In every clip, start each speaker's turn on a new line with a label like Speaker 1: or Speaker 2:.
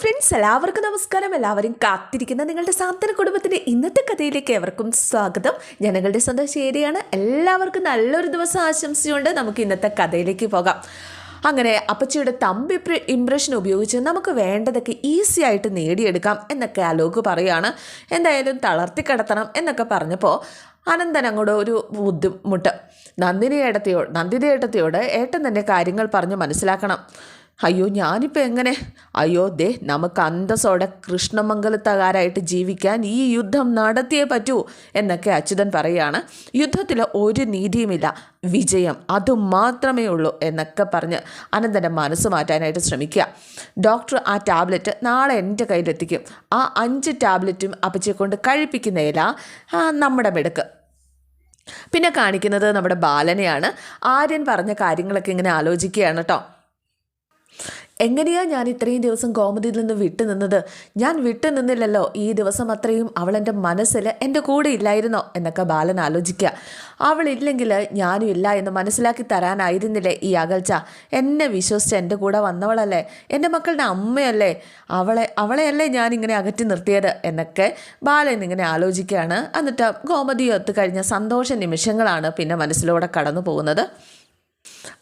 Speaker 1: Friends എല്ലാവർക്കും നമസ്കാരം. എല്ലാവരും കാത്തിരിക്കുന്ന നിങ്ങളുടെ സാന്ത്വന കുടുംബത്തിന്റെ ഇന്നത്തെ കഥയിലേക്ക് എവർക്കും സ്വാഗതം. ഞാൻ നിങ്ങളുടെ സ്വന്തം ശരിയാണ് എല്ലാവർക്കും നല്ലൊരു ദിവസം ആശംസിച്ചുകൊണ്ട് നമുക്ക് ഇന്നത്തെ കഥയിലേക്ക് പോകാം. അങ്ങനെ അപ്പച്ചിയുടെ തമ്പ് ഇംപ്രഷൻ ഉപയോഗിച്ച് നമുക്ക് വേണ്ടതൊക്കെ ഈസി ആയിട്ട് നേടിയെടുക്കാം എന്നൊക്കെ അലോക് പറയാണ് എന്തായാലും തളർത്തി കിടത്തണം എന്നൊക്കെ പറഞ്ഞപ്പോൾ അനന്തൻ അങ്ങോട്ട് ഒരു ബുദ്ധിമുട്ട്. നന്ദിനി ഏട്ടത്തിയോട് നന്ദിനി ഏട്ടത്തിയോട് ഏട്ടൻ തന്നെ കാര്യങ്ങൾ പറഞ്ഞ് മനസ്സിലാക്കണം. അയ്യോ ഞാനിപ്പോൾ എങ്ങനെ? അയ്യോ ദേ നമുക്ക് അന്തസ്സോടെ കൃഷ്ണമംഗലത്തകാരായിട്ട് ജീവിക്കാൻ ഈ യുദ്ധം നടത്തിയേ പറ്റൂ എന്നൊക്കെ അച്യുതൻ പറയുകയാണ്. യുദ്ധത്തിൽ ഒരു നീതിയുമില്ല വിജയം അതുമാത്രമേ ഉള്ളൂ എന്നൊക്കെ പറഞ്ഞ് അനന്തന്റെ മനസ്സ് മാറ്റാനായിട്ട് ശ്രമിക്കുക. ഡോക്ടർ ആ ടാബ്ലറ്റ് നാളെ എന്റെ കയ്യിലെത്തിക്കും. ആ അഞ്ച് ടാബ്ലറ്റും അപ്പച്ചെ കൊണ്ട് കഴിപ്പിക്കുന്നതില നമ്മുടെ മെടുക്ക്. പിന്നെ കാണിക്കുന്നത് നമ്മുടെ ബാലനെയാണ്. ആര്യൻ പറഞ്ഞ കാര്യങ്ങളൊക്കെ ഇങ്ങനെ ആലോചിക്കുകയാണ് കേട്ടോ. എങ്ങനെയാ ഞാൻ ഇത്രയും ദിവസം ഗോമതിയിൽ നിന്ന് വിട്ടു നിന്നത്? ഞാൻ വിട്ടു നിന്നില്ലല്ലോ. ഈ ദിവസം അത്രയും അവൾ എന്റെ മനസ്സിൽ എന്റെ കൂടെ ഇല്ലായിരുന്നോ? എന്നൊക്കെ ബാലൻ ആലോചിക്കുക. അവളില്ലെങ്കിൽ ഞാനും ഇല്ല എന്ന് മനസ്സിലാക്കി തരാനായിരുന്നില്ലേ ഈ അകൽച്ച? എന്നെ വിശ്വസിച്ച് എന്റെ കൂടെ വന്നവളല്ലേ? എന്റെ മക്കളുടെ അമ്മയല്ലേ? അവളെ അവളെയല്ലേ ഞാനിങ്ങനെ അകറ്റി നിർത്തിയത്? എന്നൊക്കെ ബാലൻ ഇങ്ങനെ ആലോചിക്കുകയാണ്. എന്നിട്ട് ഗോമതി ഒത്തു കഴിഞ്ഞ സന്തോഷ നിമിഷങ്ങളാണ് പിന്നെ മനസ്സിലൂടെ കടന്നു പോകുന്നത്.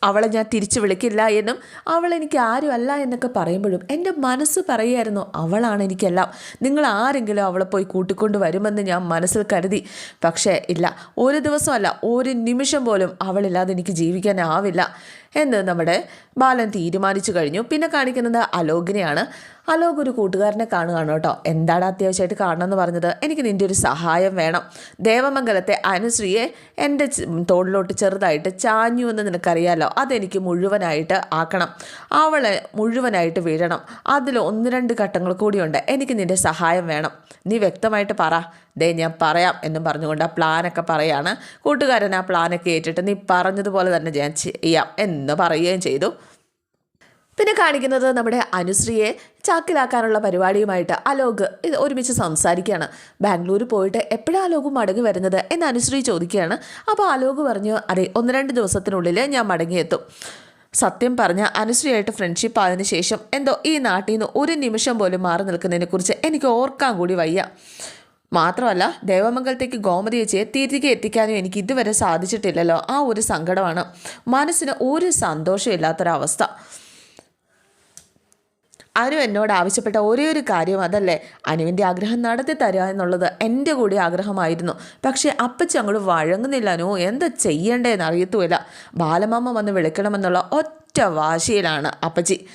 Speaker 1: അവളെ ഞാൻ തിരിച്ചു വിളിക്കില്ല എന്നും അവൾ എനിക്ക് ആരും അല്ല എന്നൊക്കെ പറയുമ്പോഴും എന്റെ മനസ്സ് പറയുമായിരുന്നു അവളാണ് എനിക്കെല്ലാം. നിങ്ങൾ ആരെങ്കിലും അവളെ പോയി കൂട്ടിക്കൊണ്ട് വരുമെന്ന് ഞാൻ മനസ്സിൽ കരുതി. പക്ഷേ ഇല്ല ഒരു ദിവസമല്ല ഒരു നിമിഷം പോലും അവളില്ലാതെ എനിക്ക് ജീവിക്കാനാവില്ല. എന്ന് നമ്മുടെ ബാലൻ തീരുമാനിച്ചു കഴിഞ്ഞു. പിന്നെ കാണിക്കുന്നത് അലോകിനെയാണ്. അലോക് ഒരു കൂട്ടുകാരനെ കാണുകയാണ് കേട്ടോ. എന്താണ് അത്യാവശ്യമായിട്ട് കാണണമെന്ന് പറഞ്ഞത്? എനിക്ക് നിന്റെ ഒരു സഹായം വേണം. ദേവമംഗലത്തെ അനുശ്രീയെ എന്റെ തോളിലോട്ട് ചെറുതായിട്ട് ചാഞ്ഞു എന്ന് നിനക്കറിയാലോ? അതെനിക്ക് മുഴുവനായിട്ട് ആക്കണം. അവളെ മുഴുവനായിട്ട് വീഴണം അതിൽ ഒന്ന് രണ്ട് ഘട്ടങ്ങൾ കൂടിയുണ്ട്. എനിക്ക് നിന്റെ സഹായം വേണം. നീ വ്യക്തമായിട്ട് പറ. ദേ ഞാൻ പറയാം എന്നും പറഞ്ഞുകൊണ്ട് ആ പ്ലാനൊക്കെ പറയാണ്. കൂട്ടുകാരൻ ആ പ്ലാനൊക്കെ ഏറ്റിട്ട് നീ പറഞ്ഞതുപോലെ തന്നെ ഞാൻ ചെയ്യാം എന്ന് പറയുകയും ചെയ്തു. പിന്നെ കാണിക്കുന്നത് നമ്മുടെ അനുശ്രീയെ ചാക്കിലാക്കാനുള്ള പരിപാടിയുമായിട്ട് അലോക് ഇത് ഒരുമിച്ച് സംസാരിക്കുകയാണ്. ബാംഗ്ലൂർ പോയിട്ട് എപ്പോഴാണ് അലോക് മടങ്ങി വരുന്നത് എന്ന് അനുശ്രീ ചോദിക്കുകയാണ്. അപ്പോൾ അലോക് പറഞ്ഞു അതെ ഒന്ന് രണ്ട് ദിവസത്തിനുള്ളിൽ ഞാൻ മടങ്ങിയെത്തും. സത്യം പറഞ്ഞ അനുശ്രീയായിട്ട് ഫ്രണ്ട്ഷിപ്പ് ആയതിനു ശേഷം എന്തോ ഈ നാട്ടിൽ നിന്ന് ഒരു നിമിഷം പോലും മാറി നിൽക്കുന്നതിനെക്കുറിച്ച് എനിക്ക് ഓർക്കാൻ കൂടി വയ്യ. മാത്രമല്ല ദേവമംഗലത്തേക്ക് ഗോമതി ചേച്ചിയെ തിരികെ എത്തിക്കാനും എനിക്ക് ഇതുവരെ സാധിച്ചിട്ടില്ലല്ലോ. ആ ഒരു സങ്കടമാണ്. മനസ്സിന് ഒരു സന്തോഷമില്ലാത്തൊരവസ്ഥ. അനു എന്നോട് ആവശ്യപ്പെട്ട ഒരേ ഒരു കാര്യം അതല്ലേ? അനുവിന്റെ ആഗ്രഹം നടത്തി തരിക എന്നുള്ളത് എന്റെ കൂടി ആഗ്രഹമായിരുന്നു. പക്ഷേ അപ്പച്ചി അങ്ങോട്ട് വഴങ്ങുന്നില്ല അനു. എന്താ ചെയ്യേണ്ടതെന്ന് അറിയത്തുമില്ല. ബാലമാമ വന്ന് വിളിക്കണമെന്നുള്ള ഒറ്റ വാശിയിലാണ് അപ്പച്ചി.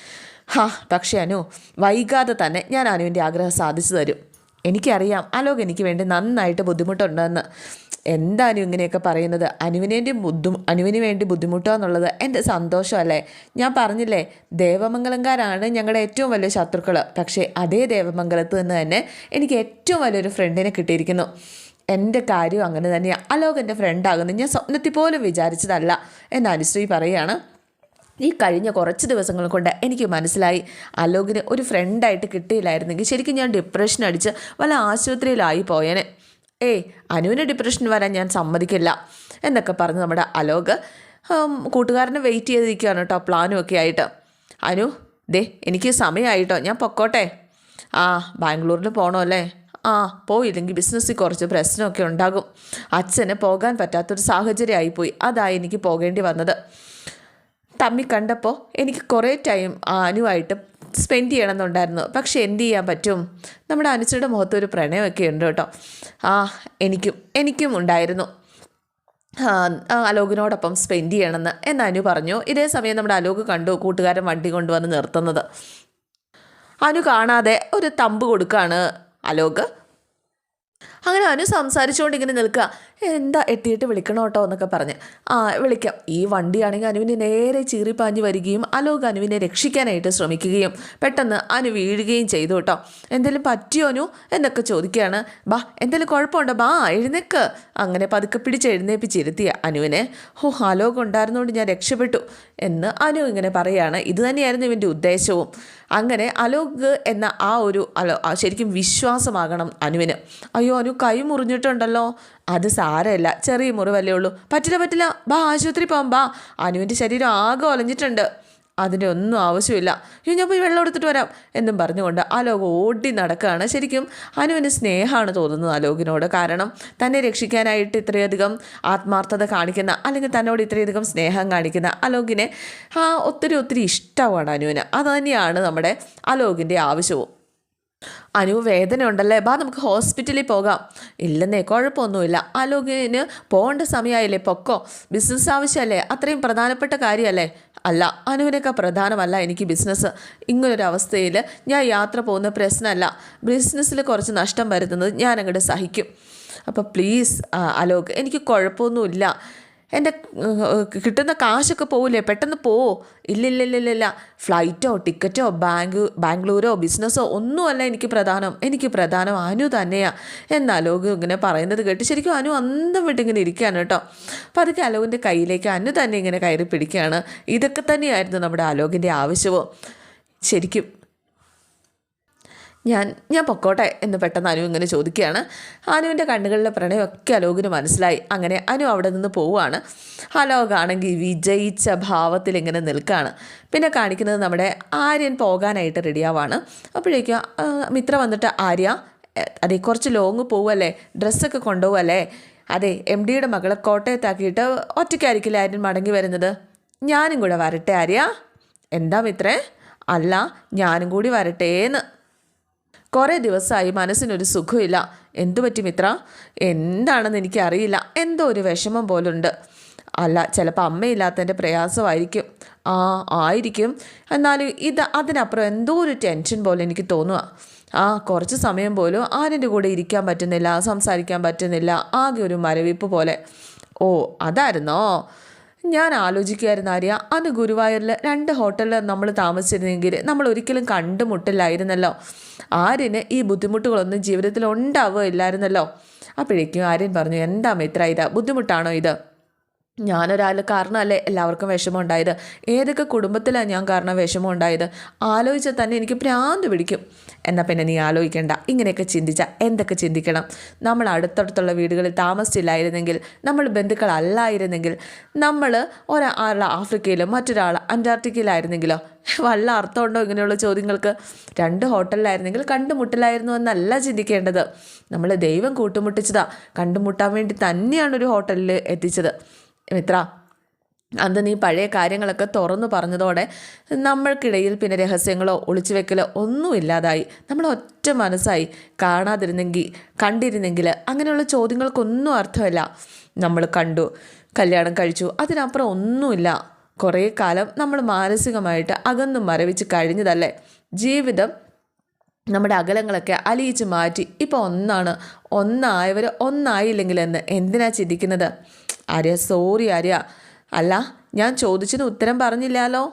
Speaker 1: ഹാ പക്ഷേ അനു വൈകാതെ തന്നെ ഞാൻ അനുവിന്റെ ആഗ്രഹം സാധിച്ചു തരും. എനിക്കറിയാം അലോക് എനിക്ക് വേണ്ടി നന്നായിട്ട് ബുദ്ധിമുട്ടുണ്ടെന്ന്. എന്താനും ഇങ്ങനെയൊക്കെ പറയുന്നത്? അനുവിനേന്റെ ബുദ്ധി അനുവിന് വേണ്ടി ബുദ്ധിമുട്ടുക എന്നുള്ളത് എന്റെ സന്തോഷമല്ലേ? ഞാൻ പറഞ്ഞില്ലേ ദേവമംഗലംകാരാണ് ഞങ്ങളുടെ ഏറ്റവും വലിയ ശത്രുക്കൾ പക്ഷേ അതേ ദേവമംഗലത്ത് നിന്ന് തന്നെ എനിക്ക് ഏറ്റവും വലിയൊരു ഫ്രണ്ടിനെ കിട്ടിയിരിക്കുന്നു. എന്റെ കാര്യം അങ്ങനെ തന്നെയാണ് അലോക് എന്റെ ഫ്രണ്ടാകുന്നു. ഞാൻ സ്വപ്നത്തിൽ പോലും വിചാരിച്ചതല്ല എന്ന് അനുശ്രീ പറയുകയാണ്. ഈ കഴിഞ്ഞ കുറച്ച് ദിവസങ്ങൾ കൊണ്ട് എനിക്ക് മനസ്സിലായി. അലോകിന് ഒരു ഫ്രണ്ടായിട്ട് കിട്ടിയില്ലായിരുന്നെങ്കിൽ ശരിക്കും ഞാൻ ഡിപ്രഷൻ അടിച്ച് വല്ല ആശുപത്രിയിലായി പോയേനെ. ഏയ് അനുവിന് ഡിപ്രഷൻ വരാൻ ഞാൻ സമ്മതിക്കില്ല എന്നൊക്കെ പറഞ്ഞ് നമ്മുടെ അലോക് കൂട്ടുകാരനെ വെയിറ്റ് ചെയ്തിരിക്കുകയാണ് കേട്ടോ പ്ലാനും ഒക്കെ ആയിട്ട്. അനു ദേ എനിക്ക് സമയമായിട്ടോ ഞാൻ പൊക്കോട്ടെ. ആ ബാംഗ്ലൂരിൽ പോകണമല്ലേ ആ പോയില്ലെങ്കിൽ ബിസിനസ്സിൽ കുറച്ച് പ്രശ്നമൊക്കെ ഉണ്ടാകും. അച്ഛന് പോകാൻ പറ്റാത്തൊരു സാഹചര്യമായിപ്പോയി അതായി എനിക്ക് പോകേണ്ടി വന്നത്. തമ്മി കണ്ടപ്പോൾ എനിക്ക് കുറേ ടൈം അനുവായിട്ട് സ്പെൻഡ് ചെയ്യണമെന്നുണ്ടായിരുന്നു. പക്ഷെ എന്ത് ചെയ്യാൻ പറ്റും? നമ്മുടെ അനുശ്രീയുടെ മുഖത്ത് ഒരു പ്രണയമൊക്കെ ഉണ്ട് കേട്ടോ. ആ എനിക്കും എനിക്കും ഉണ്ടായിരുന്നു. അലോകിനോടൊപ്പം സ്പെൻഡ് ചെയ്യണമെന്ന്. എന്ന് അനു പറഞ്ഞു. ഇതേ സമയം നമ്മുടെ അലോക് കണ്ടു കൂട്ടുകാരൻ വണ്ടി കൊണ്ടുവന്ന് നിർത്തുന്നത്. അനു കാണാതെ ഒരു തമ്പ് കൊടുക്കുകയാണ് അലോക്. അങ്ങനെ അനു സംസാരിച്ചുകൊണ്ട് ഇങ്ങനെ നിൽക്കുക. എന്താ എത്തിയിട്ട് വിളിക്കണം കേട്ടോ എന്നൊക്കെ പറഞ്ഞ്. ആ വിളിക്കാം. ഈ വണ്ടിയാണെങ്കിൽ അനുവിനെ നേരെ ചീറിപ്പാഞ്ഞ് വരികയും അലോക് അനുവിനെ രക്ഷിക്കാനായിട്ട് ശ്രമിക്കുകയും പെട്ടെന്ന് അനു വീഴുകയും ചെയ്തു കേട്ടോ. എന്തെങ്കിലും പറ്റിയോ അനു? എന്നൊക്കെ ചോദിക്കുകയാണ്. ബാ എന്തെങ്കിലും കുഴപ്പമുണ്ടോ? ബാ എഴുന്നേക്ക്. അങ്ങനെ പതുക്കെ പിടിച്ച് എഴുന്നേപ്പിച്ചിരുത്തിയ അനുവിനെ. ഹോ അലോക് ഉണ്ടായിരുന്നുകൊണ്ട് ഞാൻ രക്ഷപ്പെട്ടു എന്ന് അനു ഇങ്ങനെ പറയുകയാണ്. ഇത് തന്നെയായിരുന്നു ഇവന്റെ ഉദ്ദേശവും. അങ്ങനെ അലോക് എന്ന ആ ഒരു അലോ ശരിക്കും വിശ്വാസമാകണം അനുവിന്. അയ്യോ അനു കൈ മുറിഞ്ഞിട്ടുണ്ടല്ലോ അത് സാരമില്ല. ചെറിയ മുറിവല്ലേ ഉള്ളൂ. പറ്റില്ല പറ്റില്ല. ബാ ആശുപത്രി പോകാം ബാ. അനുവിന്റെ ശരീരം ആകെ ഒലഞ്ഞിട്ടുണ്ട്. അതിന്റെ ഒന്നും ആവശ്യമില്ല. അയ്യോ ഞാൻ പോയി വെള്ളം എടുത്തിട്ട് വരാം എന്നും പറഞ്ഞുകൊണ്ട് അലോക് ഓടി നടക്കുകയാണ്. ശരിക്കും അനുവിന് സ്നേഹമാണ് തോന്നുന്നത് അലോകിനോട്. കാരണം തന്നെ രക്ഷിക്കാനായിട്ട് ഇത്രയധികം ആത്മാർത്ഥത കാണിക്കുന്ന അല്ലെങ്കിൽ തന്നോട് ഇത്രയധികം സ്നേഹം കാണിക്കുന്ന അലോകിനെ ആ ഒത്തിരി ഒത്തിരി ഇഷ്ടമാണ് അനുവിന്. അത് തന്നെയാണ് നമ്മുടെ അലോകിന്റെ ആവശ്യവും. അനു വേദന ഉണ്ടല്ലേ ബാ നമുക്ക് ഹോസ്പിറ്റലിൽ പോകാം. ഇല്ലെന്നേ കുഴപ്പമൊന്നുമില്ല. ആലോകിന് പോകേണ്ട സമയമായില്ലേ പൊക്കോ? ബിസിനസ് ആവശ്യമല്ലേ? അത്രയും പ്രധാനപ്പെട്ട കാര്യമല്ലേ? അല്ല അനുവിനൊക്കെ പ്രധാനമല്ല എനിക്ക് ബിസിനസ്. ഇങ്ങനൊരവസ്ഥയിൽ ഞാൻ യാത്ര പോകുന്ന പ്രശ്നമല്ല. ബിസിനസ്സിൽ കുറച്ച് നഷ്ടം വരുത്തുന്നത് ഞാൻ അങ്ങോട്ട് സഹിക്കും. അപ്പോൾ പ്ലീസ് അലോക് എനിക്ക് കുഴപ്പമൊന്നുമില്ല. എന്റെ കിട്ടുന്ന കാശൊക്കെ പോവില്ലേ? പെട്ടെന്ന് പോവോ ഇല്ലില്ലില്ലില്ല. ഫ്ലൈറ്റോ ടിക്കറ്റോ ബാങ്ക് ബാംഗ്ലൂരോ ബിസിനസ്സോ ഒന്നുമല്ല എനിക്ക് പ്രധാനം. എനിക്ക് പ്രധാനം അനു തന്നെയാണ് എന്ന് അലോക് ഇങ്ങനെ പറയുന്നത് കേട്ട് ശരിക്കും അനു അന്തം വിട്ട് ഇങ്ങനെ ഇരിക്കുകയാണ് കേട്ടോ. അപ്പോൾ അതൊക്കെ അലോകിന്റെ കയ്യിലേക്ക് അനു തന്നെ ഇങ്ങനെ കയറി പിടിക്കുകയാണ്. ഇതൊക്കെ തന്നെയായിരുന്നു നമ്മുടെ അലോകിന്റെ ആവശ്യവും. ശരിക്കും ഞാൻ ഞാൻ പൊക്കോട്ടെ എന്ന് പെട്ടെന്ന് അനു ഇങ്ങനെ ചോദിക്കുകയാണ്. അനുവിന്റെ കണ്ണുകളിലെ പ്രണയമൊക്കെ അലോകിന് മനസ്സിലായി. അങ്ങനെ അനു അവിടെ നിന്ന് പോവുകയാണ്. അലോകാണെങ്കിൽ വിജയിച്ച ഭാവത്തിൽ ഇങ്ങനെ നിൽക്കുകയാണ്. പിന്നെ കാണിക്കുന്നത് നമ്മുടെ ആര്യൻ പോകാനായിട്ട് റെഡിയാവാണ്. അപ്പോഴേക്കും മിത്ര വന്നിട്ട് ആര്യ അതെ കുറച്ച് ലോങ് പോവല്ലേ? ഡ്രസ്സൊക്കെ കൊണ്ടുപോവല്ലേ? അതെ എം ഡിയുടെ മകളെ കോട്ടയത്താക്കിയിട്ട് ഒറ്റയ്ക്കായിരിക്കില്ല ആര്യൻ മടങ്ങി വരുന്നത്? ഞാനും കൂടെ വരട്ടെ ആര്യ? എന്താ മിത്രേ? അല്ല ഞാനും കൂടി വരട്ടേന്ന്. കുറേ ദിവസമായി മനസ്സിനൊരു സുഖമില്ല. എന്തുപറ്റി മിത്ര? എന്താണെന്ന് എനിക്കറിയില്ല. എന്തോ ഒരു വിഷമം പോലുണ്ട്. അല്ല ചിലപ്പോൾ അമ്മയില്ലാത്തതിന്റെ പ്രയാസമായിരിക്കും. ആ ആയിരിക്കും. എന്നാലും ഇത് അതിനപ്പുറം എന്തോ ഒരു ടെൻഷൻ പോലെ എനിക്ക് തോന്നുക ആ കുറച്ച് സമയം പോലും ആരിന്റെ കൂടെ ഇരിക്കാൻ പറ്റുന്നില്ല സംസാരിക്കാൻ പറ്റുന്നില്ല. ആകെ ഒരു മരവിപ്പ് പോലെ. ഓ അതായിരുന്നോ? ഞാൻ ആലോചിക്കുമായിരുന്നു ആര്യ. അന്ന് ഗുരുവായൂരിൽ രണ്ട് ഹോട്ടലിൽ നമ്മൾ താമസിച്ചിരുന്നെങ്കിൽ നമ്മൾ ഒരിക്കലും കണ്ടുമുട്ടില്ലായിരുന്നല്ലോ. ആര്യന് ഈ ബുദ്ധിമുട്ടുകളൊന്നും ജീവിതത്തിൽ ഉണ്ടാവുകയില്ലായിരുന്നല്ലോ അപ്പോഴേക്കും ആര്യൻ പറഞ്ഞു എന്താ മിത്ര ഇത് ബുദ്ധിമുട്ടാണോ ഇത്? ഞാനൊരാൾ കാരണമല്ലേ എല്ലാവർക്കും വിഷമം ഉണ്ടായത് ഏതൊക്കെ കുടുംബത്തിലാണ് ഞാൻ കാരണം വിഷമം ഉണ്ടായത് ആലോചിച്ചാൽ തന്നെ എനിക്ക് ഭ്രാന്ത് പിടിക്കും. എന്നാൽ പിന്നെ നീ ആലോചിക്കേണ്ട. ഇങ്ങനെയൊക്കെ ചിന്തിച്ചാൽ എന്തൊക്കെ ചിന്തിക്കണം? നമ്മൾ അടുത്തടുത്തുള്ള വീടുകളിൽ താമസിച്ചില്ലായിരുന്നെങ്കിൽ നമ്മൾ ബന്ധുക്കളല്ലായിരുന്നെങ്കിൽ നമ്മൾ ഒരാൾ ആഫ്രിക്കയിലും മറ്റൊരാൾ അന്റാർട്ടിക്കയിലായിരുന്നെങ്കിലോ? വല്ല അർത്ഥമുണ്ടോ ഇങ്ങനെയുള്ള ചോദ്യങ്ങൾക്ക്? രണ്ട് ഹോട്ടലിലായിരുന്നെങ്കിൽ കണ്ടുമുട്ടലായിരുന്നു എന്നല്ല ചിന്തിക്കേണ്ടത്. നമ്മൾ ദൈവം കൂട്ടുമുട്ടിച്ചതാ. കണ്ടുമുട്ടാൻ വേണ്ടി തന്നെയാണ് ഒരു ഹോട്ടലിൽ എത്തിച്ചത്. മിത്ര അന്ന് നീ പഴയ കാര്യങ്ങളൊക്കെ തുറന്നു പറഞ്ഞതോടെ നമ്മൾക്കിടയിൽ പിന്നെ രഹസ്യങ്ങളോ ഒളിച്ചു വെക്കലോ ഒന്നും ഇല്ലാതായി. നമ്മൾ ഒറ്റ മനസ്സായി കാണാതിരുന്നെങ്കിൽ കണ്ടിരുന്നെങ്കിൽ അങ്ങനെയുള്ള ചോദ്യങ്ങൾക്കൊന്നും അർത്ഥമല്ല. നമ്മൾ കണ്ടു കല്യാണം കഴിച്ചു അതിനപ്പുറം ഒന്നുമില്ല. കുറേ കാലം നമ്മൾ മാനസികമായിട്ട് അകന്നും മരവിച്ച് കഴിഞ്ഞതല്ലേ? ജീവിതം നമ്മുടെ അകലങ്ങളൊക്കെ അലിയിച്ച് മാറ്റി. ഇപ്പോൾ ഒന്നാണ് ഒന്നായവർ ഒന്നായില്ലെങ്കിൽ എന്ന് എന്തിനാ ചിന്തിക്കുന്നത്? ആര്യ സോറി ആര്യ. അല്ല ഞാൻ ചോദിച്ചതിന് ഉത്തരം പറഞ്ഞില്ലാലോ?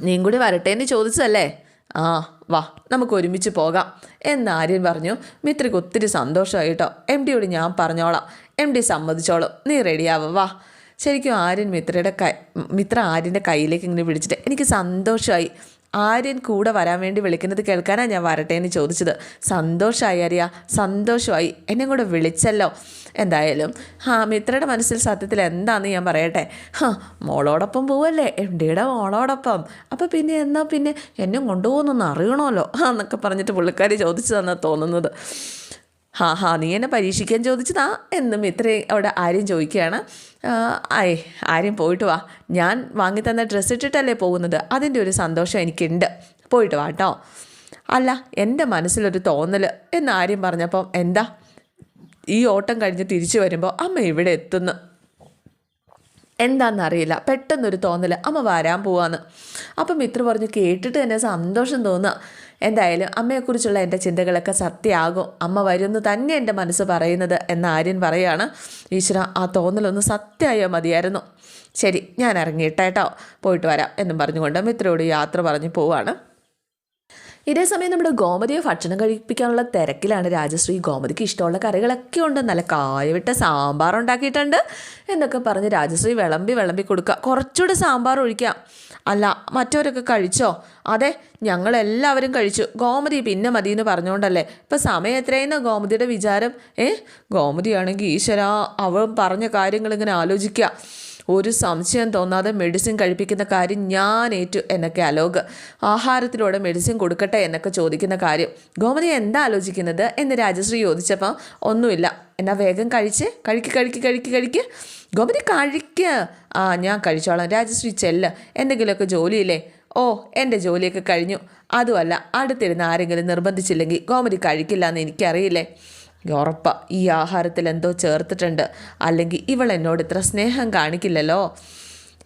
Speaker 1: നീയും കൂടി വരട്ടെ എന്ന് ചോദിച്ചതല്ലേ? ആ വാ നമുക്ക് ഒരുമിച്ച് പോകാം. എന്ന് ആര്യൻ പറഞ്ഞു. മിത്രയ്ക്ക് ഒത്തിരി സന്തോഷമായി കേട്ടോ. എം ഡിയോട് ഞാൻ പറഞ്ഞോളാം. എം ഡി സമ്മതിച്ചോളും. നീ റെഡിയാവും വാ. ശരിക്കും ആര്യൻ മിത്രയുടെ കൈ മിത്ര ആര്യന്റെ കയ്യിലേക്ക് ഇങ്ങനെ പിടിച്ചിട്ട് എനിക്ക് സന്തോഷമായി. ആര്യൻ കൂടെ വരാൻ വേണ്ടി വിളിക്കുന്നത് കേൾക്കാനാണ് ഞാൻ വരട്ടെ എന്ന് ചോദിച്ചത്. സന്തോഷമായി അറിയ സന്തോഷമായി. എന്നെ കൂടെ വിളിച്ചല്ലോ. എന്തായാലും ആ മിത്രയുടെ മനസ്സിൽ സത്യത്തിൽ എന്താണെന്ന് ഞാൻ പറയട്ടെ. ഹാ മോളോടൊപ്പം പോവല്ലേ? എം ഡിയുടെ മോളോടൊപ്പം. അപ്പോൾ പിന്നെ എന്നാ പിന്നെ? എന്നെ കൊണ്ടുപോകുന്നൊന്ന് അറിയണമല്ലോ എന്നൊക്കെ പറഞ്ഞിട്ട് പുള്ളിക്കാരി ചോദിച്ചതെന്നാണ് തോന്നുന്നത്. ഹാ ഹാ നീ എന്നെ പരീക്ഷിക്കാൻ ചോദിച്ചതാ എന്നും ഇത്രയും അവിടെ ആര്യം ചോദിക്കുകയാണ്. ആയ് ആര്യം പോയിട്ട് വാ. ഞാൻ വാങ്ങി തന്ന ഡ്രസ്സ് ഇട്ടിട്ടല്ലേ പോകുന്നത്? അതിന്റെ ഒരു സന്തോഷം എനിക്കുണ്ട്. പോയിട്ട് വാ കേട്ടോ അല്ല എന്റെ മനസ്സിലൊരു തോന്നൽ എന്ന് ആര്യം പറഞ്ഞപ്പം എന്താ? ഈ ഓട്ടം കഴിഞ്ഞ് തിരിച്ചു വരുമ്പോൾ അമ്മ ഇവിടെ എത്തുന്നു. എന്താണെന്നറിയില്ല പെട്ടെന്നൊരു തോന്നൽ അമ്മ വരാൻ പോവാന്ന്. അപ്പം മിത്ര പറഞ്ഞു കേട്ടിട്ട് തന്നെ സന്തോഷം തോന്നുക എന്തായാലും അമ്മയെക്കുറിച്ചുള്ള എന്റെ ചിന്തകളൊക്കെ സത്യമാകും. അമ്മ വരുമെന്ന് തന്നെ എന്റെ മനസ്സ് പറയുന്നത് എന്ന് ആര്യൻ പറയാണ് ഈശ്വര ആ തോന്നലൊന്ന് സത്യമായോ മതിയായിരുന്നു. ശരി ഞാൻ ഇറങ്ങിയിട്ടേട്ടോ. പോയിട്ട് വരാം എന്നും പറഞ്ഞുകൊണ്ട് മിത്രയോട് യാത്ര പറഞ്ഞു പോവാണ്. ഇതേ സമയം നമ്മുടെ ഗോമതിയെ ഭക്ഷണം കഴിപ്പിക്കാനുള്ള തിരക്കിലാണ് രാജശ്രീ. ഗോമതിക്ക് ഇഷ്ടമുള്ള കറികളൊക്കെ ഉണ്ട്. നല്ല കായവിട്ട സാമ്പാർ ഉണ്ടാക്കിയിട്ടുണ്ട് എന്നൊക്കെ പറഞ്ഞ് രാജശ്രീ വിളമ്പി വിളമ്പി കൊടുക്കുക. കുറച്ചുകൂടെ സാമ്പാർ ഒഴിക്കാം. അല്ല മറ്റവരൊക്കെ കഴിച്ചോ? അതെ ഞങ്ങളെല്ലാവരും കഴിച്ചു. ഗോമതി പിന്നെ മതി എന്ന് പറഞ്ഞുകൊണ്ടല്ലേ? ഇപ്പം സമയം എത്രയെന്ന ഗോമതിയുടെ വിചാരം? ഏ ഗോമതിയാണെങ്കിൽ ഈശ്വര അവൻ പറഞ്ഞ കാര്യങ്ങൾ ഇങ്ങനെ ആലോചിക്കുക. ഒരു സംശയം തോന്നാതെ മെഡിസിൻ കഴിപ്പിക്കുന്ന കാര്യം ഞാൻ ഏറ്റു എന്നൊക്കെ അലോക് ആഹാരത്തിലൂടെ മെഡിസിൻ കൊടുക്കട്ടെ എന്നൊക്കെ ചോദിക്കുന്ന കാര്യം. ഗോമതി എന്താ ആലോചിക്കുന്നത് എന്ന് രാജശ്രീ ചോദിച്ചപ്പോൾ ഒന്നുമില്ല. എന്നാ വേഗം കഴിച്ച്. കഴിക്ക് കഴിക്ക് കഴിക്ക് കഴിക്ക്. ഗോമതി കഴിക്ക്. ആ ഞാൻ കഴിച്ചോളാം. രാജശ്രീ ചെല്ല്. എന്തെങ്കിലുമൊക്കെ ജോലിയില്ലേ? ഓ എന്റെ ജോലിയൊക്കെ കഴിഞ്ഞു. അതുമല്ല അടുത്തിരുന്ന് ആരെങ്കിലും നിർബന്ധിച്ചില്ലെങ്കിൽ ഗോമതി കഴിക്കില്ല എന്ന് എനിക്കറിയില്ലേ? ഉറപ്പ ഈ ആഹാരത്തിൽ എന്തോ ചേർത്തിട്ടുണ്ട്. അല്ലെങ്കിൽ ഇവൾ എന്നോട് ഇത്ര സ്നേഹം കാണിക്കില്ലല്ലോ.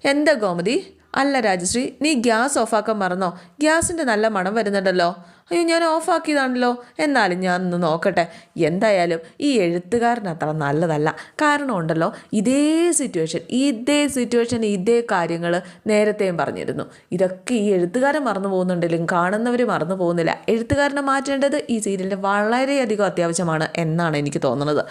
Speaker 1: എന്താ ഗോമതി? അല്ല രാജശ്രീ നീ ഗ്യാസ് ഓഫാക്കാൻ മറന്നോ? ഗ്യാസിന്റെ നല്ല മണം വരുന്നുണ്ടല്ലോ. അയ്യോ ഞാൻ ഓഫാക്കിയതാണല്ലോ. എന്നാലും ഞാൻ ഒന്ന് നോക്കട്ടെ. എന്തായാലും ഈ എഴുത്തുകാരൻ അത്ര നല്ലതല്ല. കാരണം ഉണ്ടല്ലോ ഇതേ സിറ്റുവേഷൻ ഇതേ സിറ്റുവേഷൻ ഇതേ കാര്യങ്ങൾ നേരത്തെയും പറഞ്ഞിരുന്നു. ഇതൊക്കെ ഈ എഴുത്തുകാരൻ മറന്നു പോകുന്നുണ്ടെങ്കിലും കാണുന്നവർ മറന്നു പോകുന്നില്ല. എഴുത്തുകാരനെ മാറ്റേണ്ടത് ഈ സീരിയലിന്റെ വളരെയധികം അത്യാവശ്യമാണ് എന്നാണ് എനിക്ക് തോന്നുന്നത്.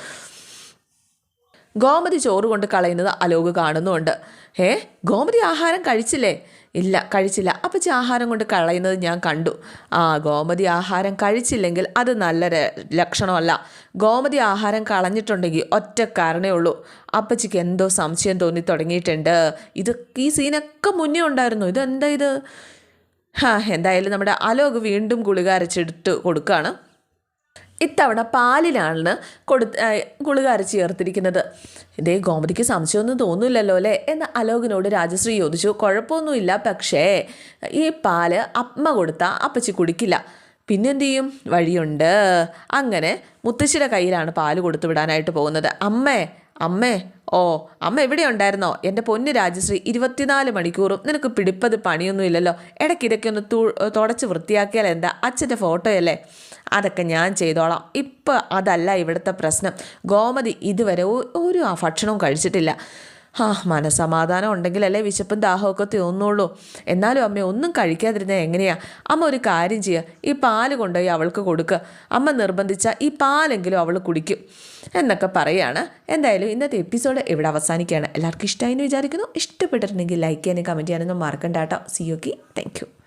Speaker 1: ഗോമതി ചോറ് കൊണ്ട് കളയുന്നത് അലോക് കാണുന്നുണ്ട്. ഏ ഗോമതി ആഹാരം കഴിച്ചില്ലേ? ഇല്ല കഴിച്ചില്ല. അപ്പച്ചി ആഹാരം കൊണ്ട് കളയുന്നത് ഞാൻ കണ്ടു. ആ ഗോമതി ആഹാരം കഴിച്ചില്ലെങ്കിൽ അത് നല്ല ലക്ഷണമല്ല. ഗോമതി ആഹാരം കളഞ്ഞിട്ടുണ്ടെങ്കിൽ ഒറ്റ കാരണേ ഉള്ളൂ. അപ്പച്ചിക്ക് എന്തോ സംശയം തോന്നി തുടങ്ങിയിട്ടുണ്ട്. ഇത് ഈ സീനൊക്കെ മുന്നേ ഉണ്ടായിരുന്നു. ഇതെന്താ ഇത്? എന്തായാലും നമ്മുടെ അലോക് വീണ്ടും ഗുളിക അരച്ചെടുത്ത് കൊടുക്കുകയാണ് ഇത്തവണ പാലിലാണ് കൊടു ഗുളിക അരച്ച് ചേർത്തിരിക്കുന്നത്. ഇതേ ഗോമതിക്ക് സംശയമൊന്നും തോന്നില്ലല്ലോ അല്ലേ? എന്ന് അലോകിനോട് രാജശ്രീ ചോദിച്ചു. കുഴപ്പമൊന്നുമില്ല പക്ഷേ ഈ പാൽ അമ്മ കൊടുത്താൽ അപ്പച്ചി കുടിക്കില്ല. പിന്നെന്ത് ചെയ്യും വഴിയുണ്ട്. അങ്ങനെ മുത്തശ്ശിയുടെ കയ്യിലാണ് പാൽ കൊടുത്തു വിടാനായിട്ട് പോകുന്നത്. അമ്മേ അമ്മേ ഓ അമ്മ എവിടെ ഉണ്ടായിരുന്നോ? എന്റെ പൊന്ന് രാജശ്രീ ഇരുപത്തിനാല് മണിക്കൂറും നിനക്ക് പിടിപ്പത് പണിയൊന്നുമില്ലല്ലോ. ഇടയ്ക്ക് ഇതൊക്കെ ഒന്ന് തു തുടച്ച് വൃത്തിയാക്കിയാൽ എന്താ? അച്ഛന്റെ ഫോട്ടോയല്ലേ? അതൊക്കെ ഞാൻ ചെയ്തോളാം. ഇപ്പം അതല്ല ഇവിടുത്തെ പ്രശ്നം. ഗോമതി ഇതുവരെ ഒരു ഭക്ഷണവും കഴിച്ചിട്ടില്ല. ആ മനസമാധാനം ഉണ്ടെങ്കിലല്ലേ വിശപ്പും ദാഹമൊക്കെ തോന്നുള്ളൂ എന്നാലും അമ്മ ഒന്നും കഴിക്കാതിരുന്നാൽ എങ്ങനെയാ? അമ്മ ഒരു കാര്യം ചെയ്യുക ഈ പാൽ കൊണ്ടുപോയി അവൾക്ക് കൊടുക്കുക അമ്മ നിർബന്ധിച്ചാൽ ഈ പാലെങ്കിലും അവൾ കുടിക്കും. എന്നൊക്കെ പറയുകയാണ് എന്തായാലും ഇന്നത്തെ എപ്പിസോഡ് ഇവിടെ അവസാനിക്കുകയാണ്. എല്ലാവർക്കും ഇഷ്ടമായി എന്ന് വിചാരിക്കുന്നു. ഇഷ്ടപ്പെട്ടിട്ടുണ്ടെങ്കിൽ ലൈക്ക് ചെയ്യാനും കമന്റ് ചെയ്യാനൊന്നും മറക്കണ്ട കേട്ടോ. C okay thank